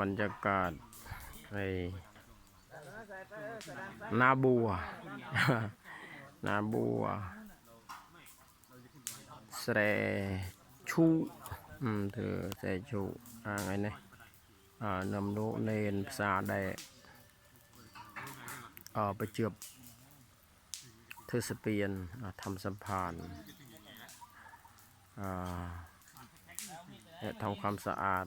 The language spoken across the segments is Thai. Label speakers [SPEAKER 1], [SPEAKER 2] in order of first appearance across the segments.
[SPEAKER 1] บรรยากาศในนาบัว นาบัวแสชูอืมเธอแสชูอ่าไงเนี่ยอ่านำโนเนนภาษาได้อ่าไปเจือบเทอสเปียนอ่าทำสัมพันธ์อ่าทำความสะอาด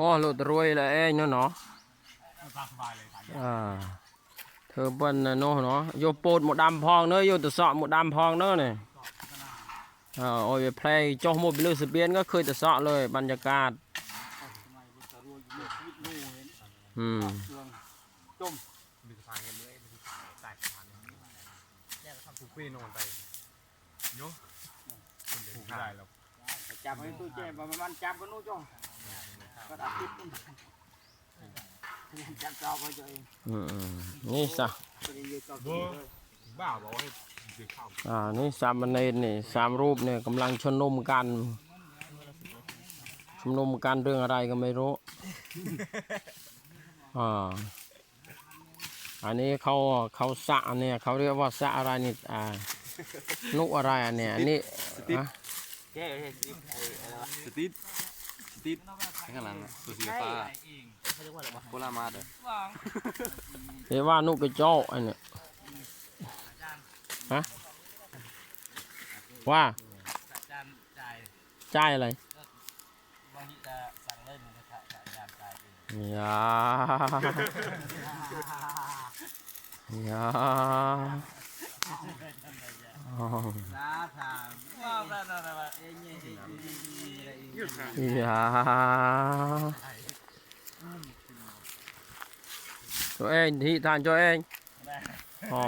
[SPEAKER 1] อ้หลุดรวยแล้วเอ้ยเนาะเนาะอ่าเธอเปิ้นนะเนาะเนาะโยโปดหมดดำพองเนอะโยตะเสาะหมดดำพองเนอะนี่ยอ่าโอ้ยเพลงจอหมดไปเลยสเปียนก็เคยตะเสาะเลยบรรยากาศอืม
[SPEAKER 2] มีสะพานกันเลยมีสานแตกสานแยกทำถูกปีนอนไปเนาะคนเดินไม่ได้หรอก
[SPEAKER 3] จับให้ตู้แจ้ประมาณจับกันนู้นจ้อง
[SPEAKER 1] นี่ซะ
[SPEAKER 3] บ้า
[SPEAKER 2] บอกให้
[SPEAKER 1] อ่า นี่สามเณรนี่สามรูปเนี่ยกำลังชนนุมกันชุมนุมกันเรื่องอะไรก็ไม่รู้ อ่า อันนี้เขาเขาสะเนี่ยเขาเรียกว่าสะอะไรนี่อ่า นุอะไรอันเนี่ยอันนี้ฮะ
[SPEAKER 3] แก้ให้ติดอะไรวะ
[SPEAKER 4] สติด ติดข้างหลังอะตัวสีฟ้า
[SPEAKER 3] เขาเรียกว่าอะไรวะ
[SPEAKER 4] โคลามาดอะ
[SPEAKER 1] เรียกว่านุกระโจกอันเนี่ยฮะว่า
[SPEAKER 3] จานจ่าย
[SPEAKER 1] จ่ายอะไร
[SPEAKER 3] บางทีจะสั่งเลยหมูกระทะจานจ่ายเอง
[SPEAKER 1] ยา ยาอ๋อ
[SPEAKER 3] สาถามว่าอะไรอะไรเองเนี่ย
[SPEAKER 1] ยาตัวเองที่ทานตัวเองอ๋อ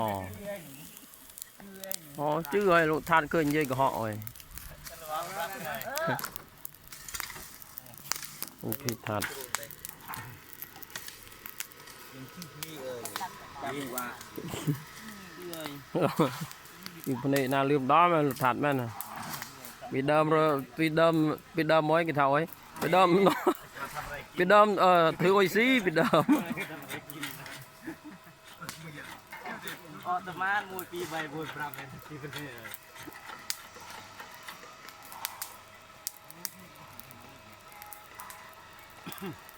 [SPEAKER 1] อ๋อ chứ ơi lụ than cơn dây của họ rồi ok thật
[SPEAKER 3] นี่ว่า
[SPEAKER 1] อยู่พนี่นาลืมด้อมน ពីភ្នែកណាលឿមដល់មិនថាត់មែនពីដើមពីដើមពីដើមមកគេថាអីពីដើមពីដើ
[SPEAKER 3] មអឺធ្វើអុយស៊ីពីដើមអត់ប្រមាណ1 2 3 4 5ហ្នឹងពីភ្នែក Hmm.